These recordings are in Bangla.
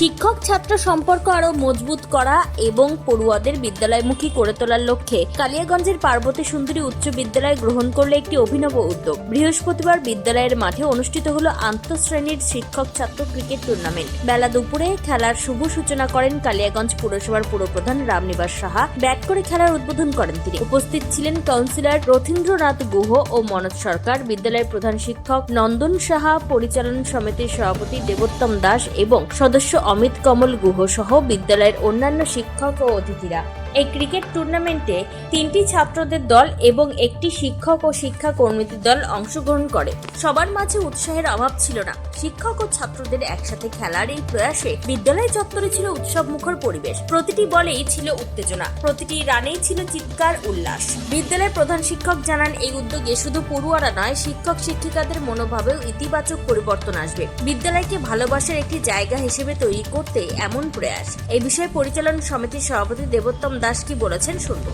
শিক্ষক ছাত্র সম্পর্ক আরও মজবুত করা এবং পড়ুয়াদের বিদ্যালয়মুখী করে তোলার লক্ষ্যে কালিয়াগঞ্জের পার্বতী সুন্দরী উচ্চ বিদ্যালয় গ্রহণ করলে একটি অভিনব উদ্যোগ। বৃহস্পতিবার বিদ্যালয়ের মাঠে অনুষ্ঠিত হলো আন্তঃশ্রেণীর শিক্ষক ছাত্র ক্রিকেট টুর্নামেন্ট। বেলা দুপুরে খেলার শুভ সূচনা করেন কালিয়াগঞ্জ পুরসভার পুরপ্রধান রামনিবাস সাহা। ব্যাট করে খেলার উদ্বোধন করেন তিনি। উপস্থিত ছিলেন কাউন্সিলর রথীন্দ্রনাথ গুহ ও মনোজ সরকার। বিদ্যালয়ের প্রধান শিক্ষক নন্দন সাহা, পরিচালন সমিতির সভাপতি দেবোত্তম দাস এবং সদস্য অমিত কমল গুহ সহ বিদ্যালয়ের অন্যান্য শিক্ষক ও অতিথিরা। এই ক্রিকেট টুর্নামেন্টে তিনটি ছাত্রদের দল এবং একটি শিক্ষক ও শিক্ষা কর্মীদের দল অংশগ্রহণ করে। সবার মাঝে উৎসাহের অভাব ছিল না। শিক্ষক ও ছাত্রদের একসাথে খেলার এই প্রয়াসে বিদ্যালয় চত্বরে ছিল উৎসব মুখর পরিবেশ। প্রতিটি বলেই ছিল উত্তেজনা। প্রতিটি রানেই ছিল চিৎকার, উল্লাস। বিদ্যালয়ের প্রধান শিক্ষক জানান, এই উদ্যোগে শুধু পড়ুয়ারা নয়, শিক্ষক শিক্ষিকাদের মনোভাবেও ইতিবাচক পরিবর্তন আসবে। বিদ্যালয়কে ভালোবাসার একটি জায়গা হিসেবে তৈরি করতে এমন প্রয়াস। এই বিষয়ে পরিচালন সমিতির সভাপতি দেবোত্তম দাস কি বলেছেন শুনব।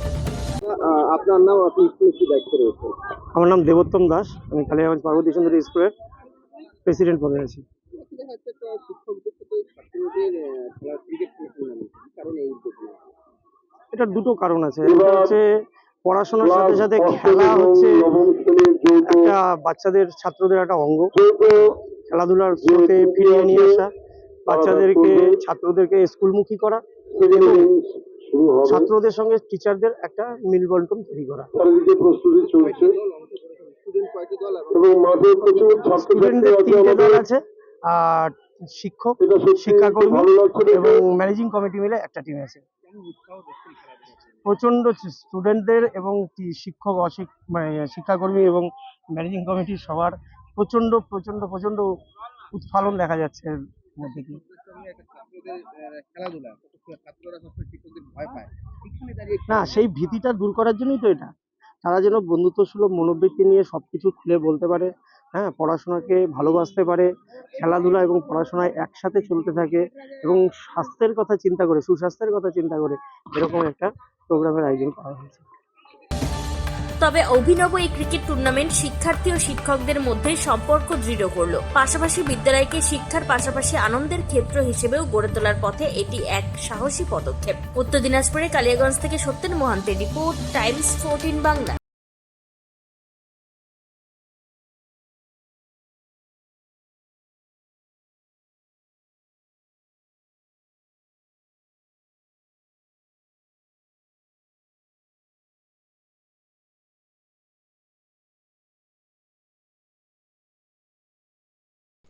আপনার নাম আপনি স্কুলের কি দায়িত্ব রয়েছে আমার নাম দেবোত্তম দাস আমি কালিয়াগঞ্জ পার্বতী সুন্দরী স্কুলের প্রেসিডেন্ট পদে আছি। এটার দুটো কারণ আছে। একটা হচ্ছে পড়াশোনার সাথে সাথে খেলা হচ্ছে একটা বাচ্চাদের ছাত্রদের একটা অঙ্গ। খেলাধুলার স্রোতে ফিরিয়ে নিয়ে আসা বাচ্চাদেরকে ছাত্রদেরকে স্কুলমুখী করা। এবং ছাত্রদের সঙ্গে টিচারদের একটা মিলবন্টন তৈরি করা। চারিদিকে প্রস্তুতি চলছে। এবং মাঠে প্রচুর ছাত্রছাত্রী আছে আর শিক্ষক শিক্ষাকর্মী। এবং ম্যানেজিং কমিটি মিলে একটা টিম আছে। প্রচণ্ড স্টুডেন্টদের এবং শিক্ষক মানে শিক্ষাকর্মী এবং ম্যানেজিং কমিটির সবার প্রচণ্ড প্রচণ্ড প্রচণ্ড উৎফালন দেখা যাচ্ছে। দাঁড়িয়ে না, সেই ভীতিটা দূর করার জন্যই তো এটা। তারা যেন বন্ধুত্ব সুলভ মনোবৃত্তি নিয়ে সবকিছু খুলে বলতে পারে হ্যাঁ পড়াশোনাকে ভালোবাসতে পারে, খেলাধুলা এবং পড়াশোনায় একসাথে চলতে থাকে এবং স্বাস্থ্যের কথা চিন্তা করে, সুস্বাস্থ্যের কথা চিন্তা করে এরকম একটা প্রোগ্রামের আয়োজন করা হয়েছে। তবে অভিনব এই ক্রিকেট টুর্নামেন্ট শিক্ষার্থী ও শিক্ষকদের মধ্যে সম্পর্ক দৃঢ় করল। পাশাপাশি বিদ্যালয়কে শিক্ষার পাশাপাশি আনন্দের ক্ষেত্র হিসেবেও গড়ে তোলার পথে এটি এক সাহসী পদক্ষেপ। উত্তর দিনাজপুরে কালিয়াগঞ্জ থেকে সত্যেন মহান্তের রিপোর্ট, টাইমস ফোরটিন বাংলা।